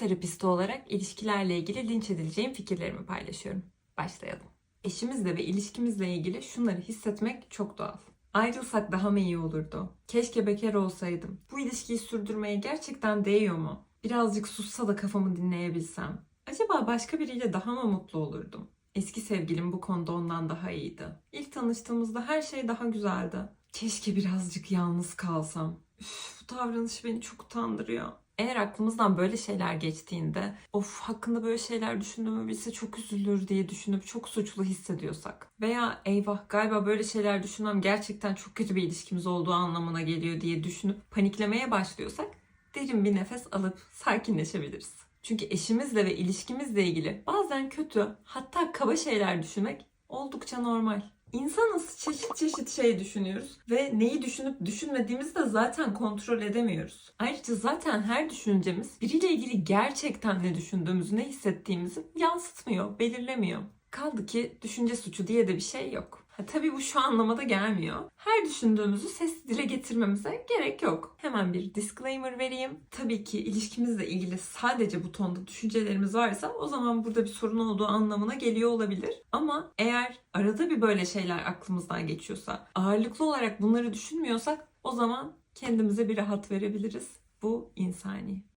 terapisti olarak ilişkilerle ilgili linç edileceğim fikirlerimi paylaşıyorum. Başlayalım. Eşimizle ve ilişkimizle ilgili şunları hissetmek çok doğal. Ayrılsak daha mı iyi olurdu? Keşke bekar olsaydım. Bu ilişkiyi sürdürmeye gerçekten değiyor mu? Birazcık sussa da kafamı dinleyebilsem. Acaba başka biriyle daha mı mutlu olurdum? Eski sevgilim bu konuda ondan daha iyiydi. İlk tanıştığımızda her şey daha güzeldi. Keşke birazcık yalnız kalsam. Üf, bu davranış beni çok utandırıyor. Eğer aklımızdan böyle şeyler geçtiğinde of hakkında böyle şeyler düşündüğümü bilse çok üzülür diye düşünüp çok suçlu hissediyorsak veya eyvah galiba böyle şeyler düşünmem gerçekten çok kötü bir ilişkimiz olduğu anlamına geliyor diye düşünüp paniklemeye başlıyorsak derin bir nefes alıp sakinleşebiliriz. Çünkü eşimizle ve ilişkimizle ilgili bazen kötü hatta kaba şeyler düşünmek oldukça normal. İnsanız çeşit çeşit şey düşünüyoruz ve neyi düşünüp düşünmediğimizi de zaten kontrol edemiyoruz. Ayrıca zaten her düşüncemiz biriyle ilgili gerçekten ne düşündüğümüzü, ne hissettiğimizi yansıtmıyor, belirlemiyor. Kaldı ki düşünce suçu diye de bir şey yok. Ha, tabii bu şu anlama da gelmiyor. Her düşündüğümüzü sesli dile getirmemize gerek yok. Hemen bir disclaimer vereyim. Tabii ki ilişkimizle ilgili sadece bu tonda düşüncelerimiz varsa o zaman burada bir sorun olduğu anlamına geliyor olabilir. Ama eğer arada bir böyle şeyler aklımızdan geçiyorsa, ağırlıklı olarak bunları düşünmüyorsak o zaman kendimize bir rahat verebiliriz. Bu insani.